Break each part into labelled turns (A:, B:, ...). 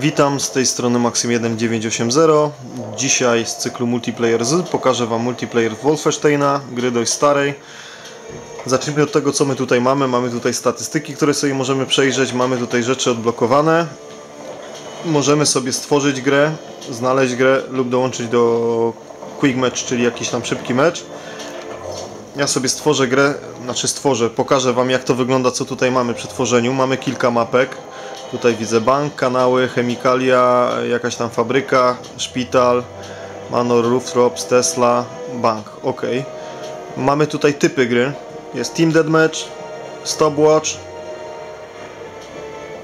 A: Witam z tej strony Maxim1980. Dzisiaj z cyklu Multiplayer Z pokażę Wam multiplayer Wolfensteina, gry dość starej. Zacznijmy od tego co my tutaj mamy. Mamy tutaj statystyki, które sobie możemy przejrzeć. Mamy tutaj rzeczy odblokowane. Możemy sobie stworzyć grę, znaleźć grę lub dołączyć do Quick Match, czyli jakiś tam szybki mecz. Ja sobie stworzę grę, znaczy stworzę, pokażę Wam jak to wygląda, co tutaj mamy przy tworzeniu. Mamy kilka mapek. Tutaj widzę bank, kanały, chemikalia, jakaś tam fabryka, szpital, Manor, Rooftops, Tesla, bank. Ok. Mamy tutaj typy gry. Jest Team Deathmatch, Stopwatch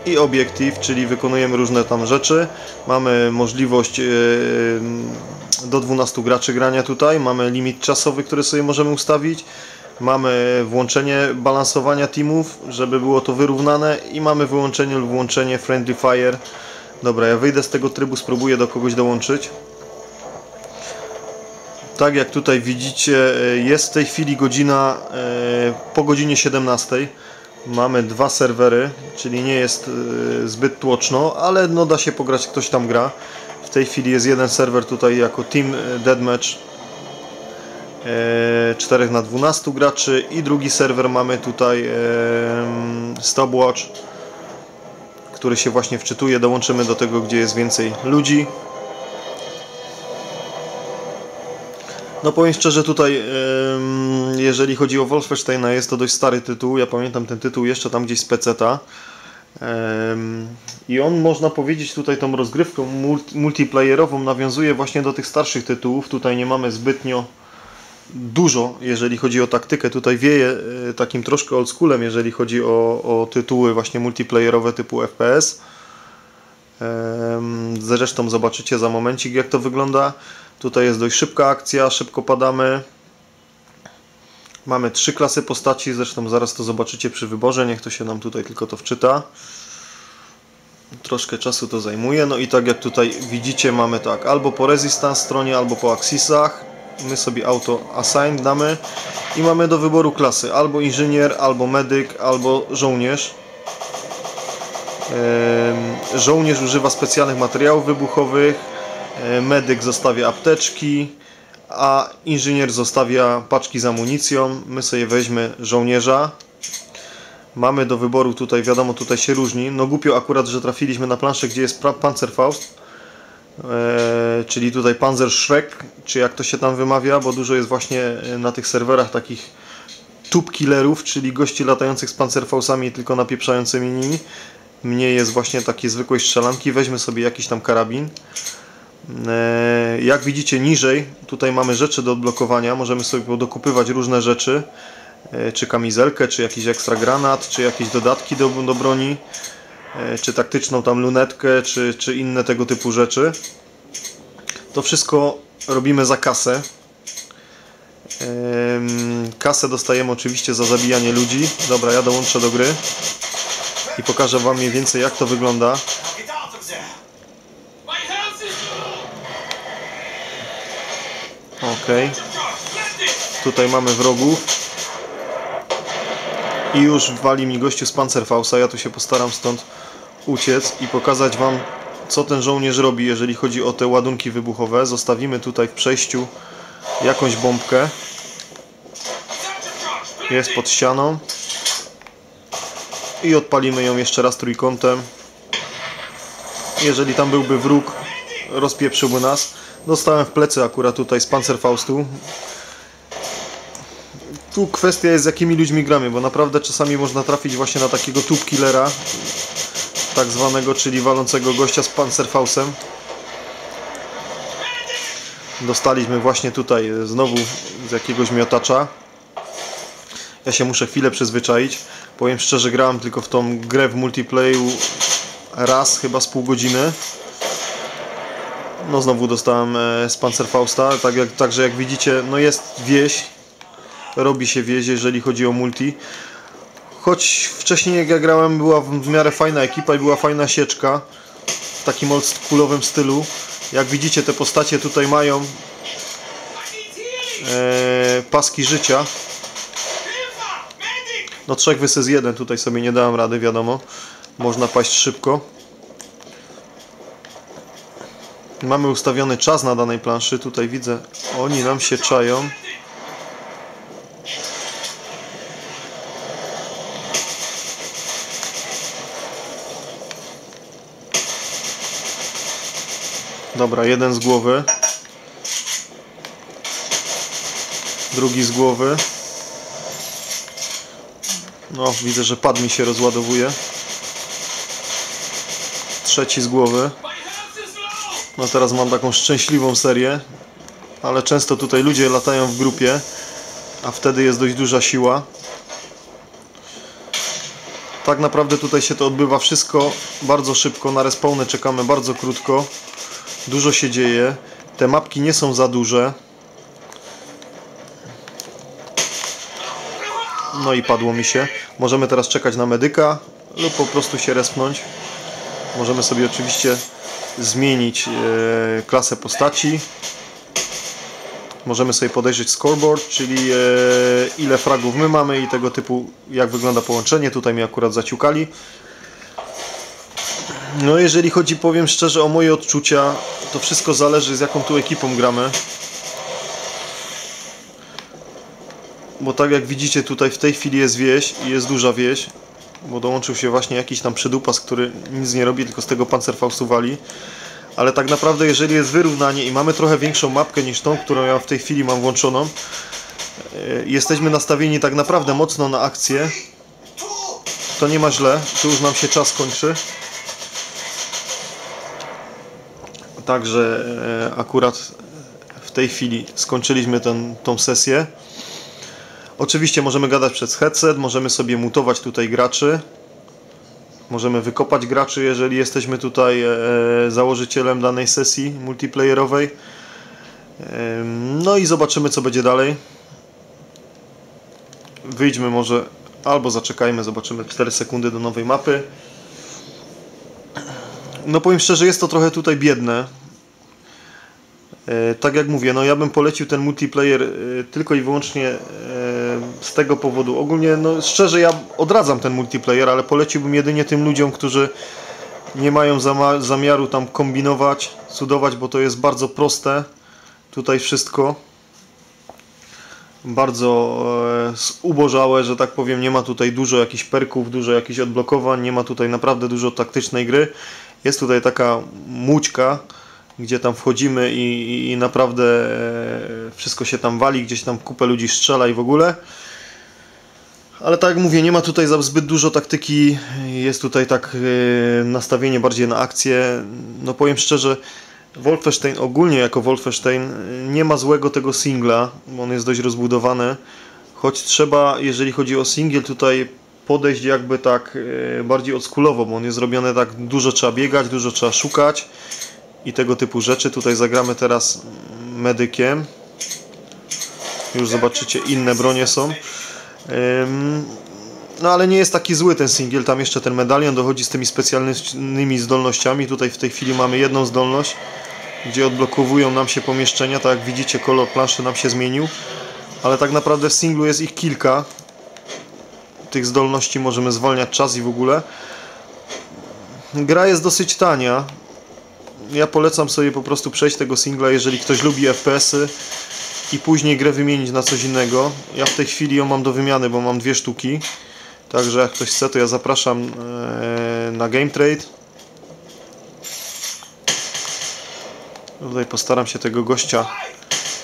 A: i Objective, czyli wykonujemy różne tam rzeczy. Mamy możliwość yy, do 12 graczy grania tutaj. Mamy limit czasowy, który sobie możemy ustawić. Mamy włączenie balansowania teamów, żeby było to wyrównane i mamy wyłączenie lub włączenie Friendly Fire. Dobra, ja wyjdę z tego trybu, spróbuję do kogoś dołączyć. Tak jak tutaj widzicie, jest w tej chwili godzina po godzinie 17. Mamy dwa serwery, czyli nie jest zbyt tłoczno, ale no da się pograć, ktoś tam gra. W tej chwili jest jeden serwer tutaj jako Team Deathmatch 4 na 12 graczy i drugi serwer mamy tutaj Stopwatch który się właśnie wczytuje. Dołączymy do tego gdzie jest więcej ludzi. No powiem szczerze tutaj jeżeli chodzi o Wolfensteina jest to dość stary tytuł. Ja pamiętam ten tytuł jeszcze tam gdzieś z peceta. I on można powiedzieć tutaj tą rozgrywką multiplayerową nawiązuje właśnie do tych starszych tytułów. Tutaj nie mamy zbytnio dużo, jeżeli chodzi o taktykę. Tutaj wieje e, takim troszkę oldschoolem, jeżeli chodzi o, o tytuły właśnie multiplayerowe typu FPS. Zresztą zobaczycie za momencik jak to wygląda. Tutaj jest dość szybka akcja, szybko padamy. Mamy trzy klasy postaci, zresztą zaraz to zobaczycie przy wyborze, niech to się nam tutaj tylko to wczyta. Troszkę czasu to zajmuje, no i tak jak tutaj widzicie mamy tak, albo po resistance stronie, albo po axisach my sobie auto assign damy i mamy do wyboru klasy. Albo inżynier, albo medyk, albo żołnierz. Żołnierz używa specjalnych materiałów wybuchowych. Medyk zostawia apteczki a inżynier zostawia paczki z amunicją. My sobie weźmy żołnierza. Mamy do wyboru tutaj, wiadomo tutaj się różni. No głupio akurat, że trafiliśmy na planszę gdzie jest Panzerfaust czyli tutaj Panzer Schreck, czy jak to się tam wymawia, bo dużo jest właśnie e, na tych serwerach takich tube killerów, czyli gości latających z pancerfausami tylko napieprzającymi nimi. Mniej jest właśnie takiej zwykłej strzelanki. Weźmy sobie jakiś tam karabin. E, jak widzicie niżej, tutaj mamy rzeczy do odblokowania. Możemy sobie dokupywać różne rzeczy. Czy kamizelkę, czy jakiś ekstra granat, czy jakieś dodatki do, do broni. E, czy taktyczną tam lunetkę, czy, czy inne tego typu rzeczy. To wszystko robimy za kasę. Kasę dostajemy oczywiście za zabijanie ludzi. Dobra, ja dołączę do gry i pokażę Wam mniej więcej jak to wygląda. Ok. Tutaj mamy wrogów. I już wali mi gościu z Panzerfausa. Ja tu się postaram stąd uciec i pokazać Wam co ten żołnierz robi, jeżeli chodzi o te ładunki wybuchowe. Zostawimy tutaj w przejściu jakąś bombkę. Jest pod ścianą. I odpalimy ją jeszcze raz trójkątem. Jeżeli tam byłby wróg, rozpieprzyłby nas. Dostałem w plecy akurat tutaj z Panzerfaustu. Tu kwestia jest z jakimi ludźmi gramy, bo naprawdę czasami można trafić właśnie na takiego tube killera tak zwanego, czyli walącego gościa z Panzerfausem. Dostaliśmy właśnie tutaj znowu z jakiegoś miotacza. Ja się muszę chwilę przyzwyczaić. Powiem szczerze, grałem tylko w tą grę w multiplayu raz, chyba z pół godziny. No znowu dostałem e, z Panzerfausta, tak jak, także jak widzicie, no jest wieś, robi się wieś, jeżeli chodzi o multi. Choć wcześniej jak ja grałem była w miarę fajna ekipa i była fajna sieczka w takim oldschoolowym stylu. Jak widzicie te postacie tutaj mają e, paski życia. No 3 vs 1 tutaj sobie nie dałem rady, wiadomo. Można paść szybko. Mamy ustawiony czas na danej planszy. Tutaj widzę, oni nam się czają. Dobra, jeden z głowy. Drugi z głowy. No, widzę, że pad mi się rozładowuje. Trzeci z głowy. No teraz mam taką szczęśliwą serię. Ale często tutaj ludzie latają w grupie, a wtedy jest dość duża siła. Tak naprawdę tutaj się to odbywa wszystko bardzo szybko. Na respawny czekamy bardzo krótko. Dużo się dzieje. Te mapki nie są za duże. No i padło mi się. Możemy teraz czekać na medyka lub po prostu się respnąć. Możemy sobie oczywiście zmienić e, klasę postaci. Możemy sobie podejrzeć scoreboard, czyli e, ile fragów my mamy i tego typu jak wygląda połączenie. Tutaj mi akurat zaciukali. No jeżeli chodzi, powiem szczerze, o moje odczucia, to wszystko zależy z jaką tu ekipą gramy. Bo tak jak widzicie tutaj w tej chwili jest wieś i jest duża wieś, bo dołączył się właśnie jakiś tam przydupas, który nic nie robi, tylko z tego pancerfaustu wali. Ale tak naprawdę jeżeli jest wyrównanie i mamy trochę większą mapkę niż tą, którą ja w tej chwili mam włączoną, e, jesteśmy nastawieni tak naprawdę mocno na akcję, to nie ma źle, tu już nam się czas kończy. Także e, akurat w tej chwili skończyliśmy ten, tą sesję. Oczywiście możemy gadać przez headset, możemy sobie mutować tutaj graczy. Możemy wykopać graczy, jeżeli jesteśmy tutaj e, założycielem danej sesji multiplayerowej. E, no i zobaczymy co będzie dalej. Wyjdźmy może, albo zaczekajmy, zobaczymy 4 sekundy do nowej mapy. No powiem szczerze, jest to trochę tutaj biedne. E, tak jak mówię, no ja bym polecił ten multiplayer e, tylko i wyłącznie e, z tego powodu. Ogólnie, no szczerze, ja odradzam ten multiplayer, ale poleciłbym jedynie tym ludziom, którzy nie mają zamiaru tam kombinować, cudować, bo to jest bardzo proste. Tutaj wszystko bardzo ubożałe, że tak powiem, nie ma tutaj dużo jakichś perków, dużo jakichś odblokowań, nie ma tutaj naprawdę dużo taktycznej gry. Jest tutaj taka mućka, gdzie tam wchodzimy i, i, naprawdę e, wszystko się tam wali, gdzieś tam kupę ludzi strzela i w ogóle. Ale tak jak mówię, nie ma tutaj za zbyt dużo taktyki, jest tutaj tak e, nastawienie bardziej na akcję. No powiem szczerze, Wolfenstein ogólnie jako Wolfenstein e, nie ma złego tego singla, on jest dość rozbudowany. Choć trzeba, jeżeli chodzi o singiel, tutaj podejść jakby tak bardziej odskulowo, bo on jest zrobiony tak, dużo trzeba biegać, dużo trzeba szukać i tego typu rzeczy. Tutaj zagramy teraz medykiem. Już zobaczycie, inne bronie są. No ale nie jest taki zły ten singiel, tam jeszcze ten medalion dochodzi z tymi specjalnymi zdolnościami. Tutaj w tej chwili mamy jedną zdolność, gdzie odblokowują nam się pomieszczenia. Tak jak widzicie, kolor planszy nam się zmienił. Ale tak naprawdę w singlu jest ich kilka. Tych zdolności możemy zwalniać czas i w ogóle. Gra jest dosyć tania ja polecam sobie po prostu przejść tego singla, jeżeli ktoś lubi FPS-y i później grę wymienić na coś innego. Ja w tej chwili ją mam do wymiany, bo mam dwie sztuki. Także jak ktoś chce, to ja zapraszam e, na Game Trade. Tutaj postaram się tego gościa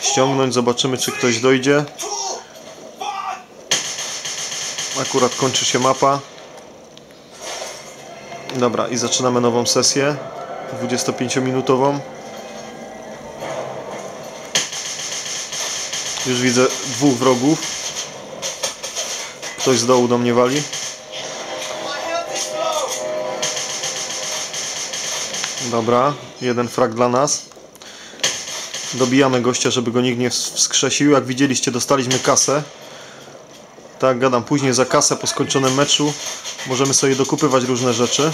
A: ściągnąć, zobaczymy czy ktoś dojdzie. Akurat kończy się mapa. Dobra, i zaczynamy nową sesję. 25-minutową. Już widzę dwóch wrogów. Ktoś z dołu do mnie wali. Dobra, jeden frag dla nas. Dobijamy gościa, żeby go nikt nie wskrzesił. Jak widzieliście, dostaliśmy kasę. Tak, gadam, później za kasę po skończonym meczu możemy sobie dokupywać różne rzeczy.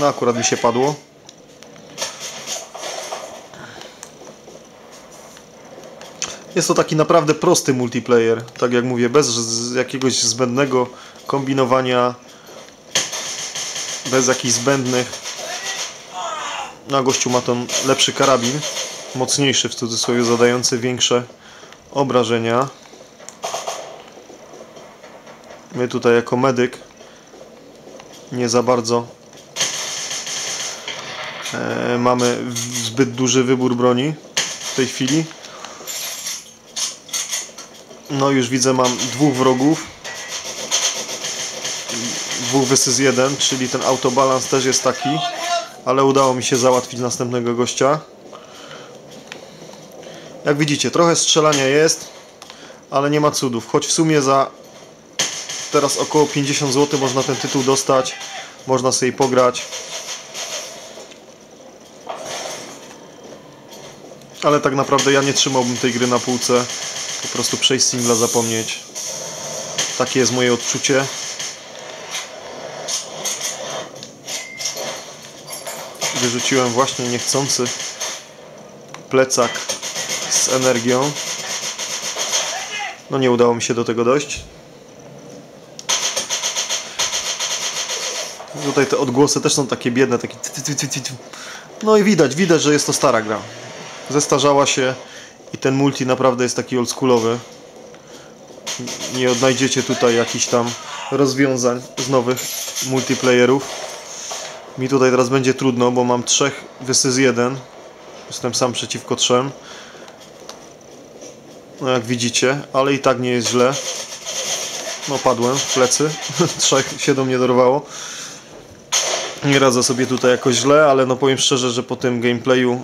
A: No akurat mi się padło. Jest to taki naprawdę prosty multiplayer, tak jak mówię, bez jakiegoś zbędnego kombinowania, bez jakichś zbędnych Na gościu ma ten lepszy karabin, mocniejszy w cudzysłowie, zadający większe obrażenia. My tutaj jako medyk nie za bardzo e, mamy zbyt duży wybór broni w tej chwili. No już widzę, mam dwóch wrogów. Dwóch vs 1, czyli ten autobalans też jest taki. Ale udało mi się załatwić następnego gościa. Jak widzicie, trochę strzelania jest, ale nie ma cudów. Choć w sumie za teraz około 50 zł można ten tytuł dostać. Można sobie pograć. Ale tak naprawdę ja nie trzymałbym tej gry na półce. Po prostu przejść singla, zapomnieć. Takie jest moje odczucie. Wyrzuciłem właśnie niechcący plecak z energią. No nie udało mi się do tego dojść. Tutaj te odgłosy też są takie biedne, takie. No i widać, widać, że jest to stara gra. Zestarzała się i ten multi naprawdę jest taki oldschoolowy. Nie odnajdziecie tutaj jakichś tam rozwiązań z nowych multiplayerów. Mi tutaj teraz będzie trudno, bo mam trzech vs 1. Jestem sam przeciwko trzem. No jak widzicie, ale i tak nie jest źle. No padłem w plecy. Trzech się do mnie dorwało. Nie radzę sobie tutaj jakoś źle, ale no powiem szczerze, że po tym gameplayu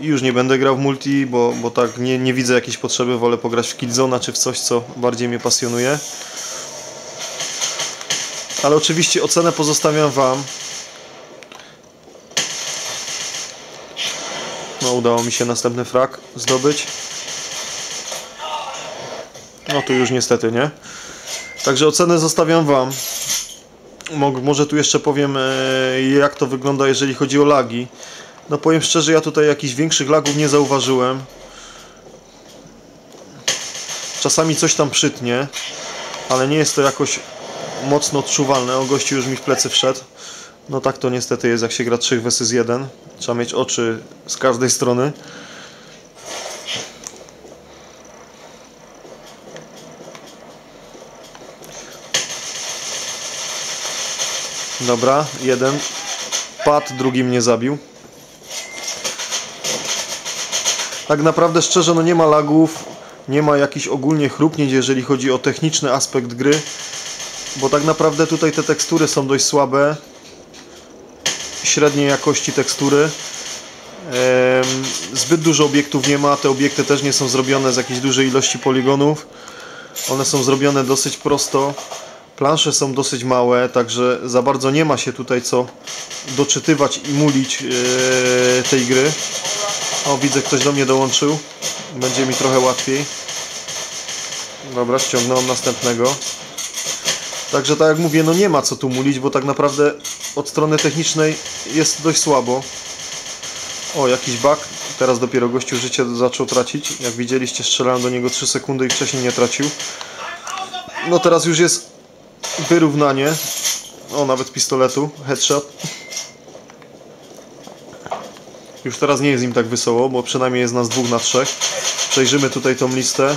A: już nie będę grał w multi, bo, bo tak nie, nie widzę jakiejś potrzeby. Wolę pograć w Killzona czy w coś, co bardziej mnie pasjonuje. Ale oczywiście ocenę pozostawiam Wam. No udało mi się następny frak zdobyć. No tu już niestety nie. Także ocenę zostawiam Wam. Mo- Może tu jeszcze powiem, e, jak to wygląda, jeżeli chodzi o lagi. No powiem szczerze, ja tutaj jakichś większych lagów nie zauważyłem. Czasami coś tam przytnie, ale nie jest to jakoś mocno odczuwalne. O już mi w plecy wszedł. No tak to niestety jest, jak się gra 3 vs 1. Trzeba mieć oczy z każdej strony. Dobra, jeden padł, drugi mnie zabił. Tak naprawdę szczerze, no nie ma lagów, nie ma jakichś ogólnie chrupnięć, jeżeli chodzi o techniczny aspekt gry, bo tak naprawdę tutaj te tekstury są dość słabe, średniej jakości tekstury. Zbyt dużo obiektów nie ma, te obiekty też nie są zrobione z jakiejś dużej ilości poligonów. One są zrobione dosyć prosto. Plansze są dosyć małe, także za bardzo nie ma się tutaj co doczytywać i mulić e, tej gry. O, widzę, ktoś do mnie dołączył. Będzie mi trochę łatwiej. Dobra, ściągnąłem następnego. Także tak jak mówię, no nie ma co tu mulić, bo tak naprawdę od strony technicznej jest dość słabo. O, jakiś bug. Teraz dopiero gościu życie zaczął tracić. Jak widzieliście, strzelałem do niego 3 sekundy i wcześniej nie tracił. No teraz już jest wyrównanie. O, nawet pistoletu. Headshot. Już teraz nie jest im tak wesoło, bo przynajmniej jest nas dwóch na trzech. Przejrzymy tutaj tą listę.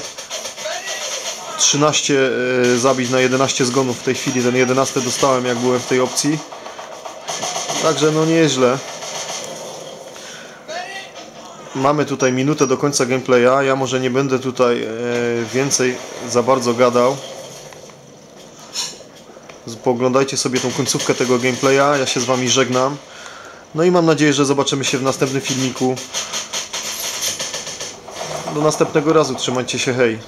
A: 13 e, zabić na 11 zgonów w tej chwili. Ten 11 dostałem jak byłem w tej opcji. Także no nie jest źle. Mamy tutaj minutę do końca gameplaya. Ja może nie będę tutaj e, więcej za bardzo gadał. Pooglądajcie sobie tą końcówkę tego gameplaya. Ja się z Wami żegnam. No i mam nadzieję, że zobaczymy się w następnym filmiku. Do następnego razu. Trzymajcie się, hej.